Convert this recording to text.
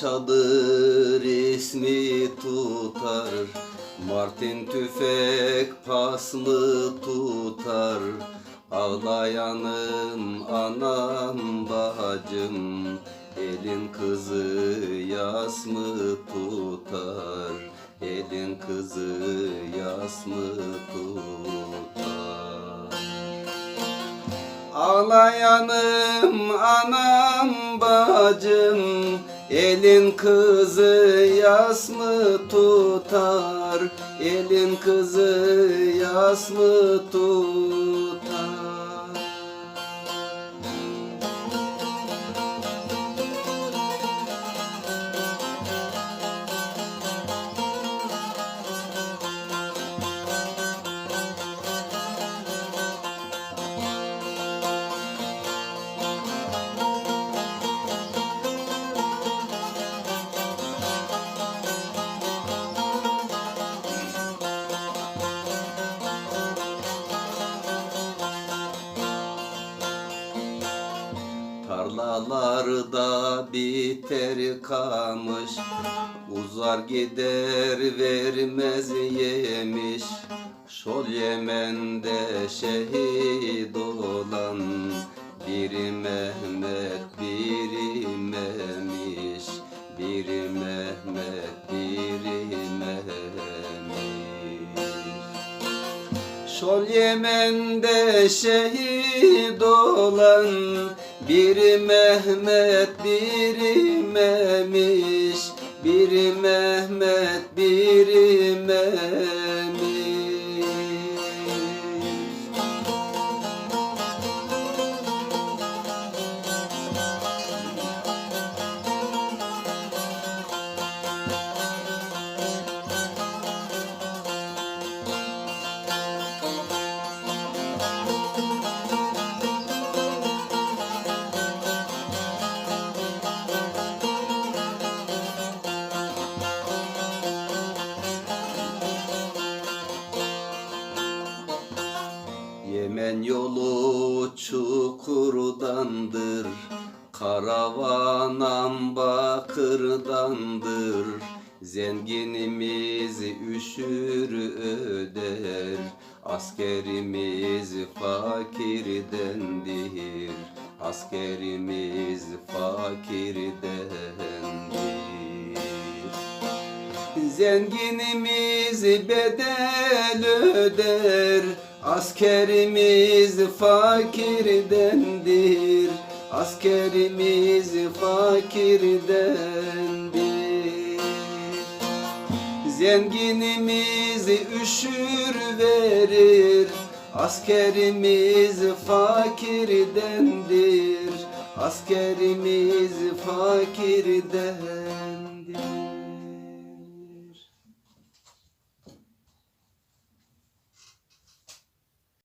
çadır ismi tutar. Martin tüfek pas mı tutar. Ağlayanım anam bacım Elin kızı yas mı tutar? Elin kızı yas mı tutar? Ağlayanım anam bacım Elin kızı yas mı tutar? Elin kızı yas mı tutar Tarlalarda biter kamış. Uzar gider vermez yemiş. Şol Yemen'de şehit olan Biri Şol Yemen'de şehit olan Biri Mehmet, biri Memiş Biri Mehmet, biri Yemen yolu çukurdandır Karavanam bakırdandır Zenginimiz üşür öder Askerimiz fakirdendir. Askerimiz fakirdendir. Zenginimiz bedel öder Askerimiz fakirdendir. Askerimiz fakirdendir. Zenginimiz üşür verir. Askerimiz fakirdendir. Askerimiz fakirdendir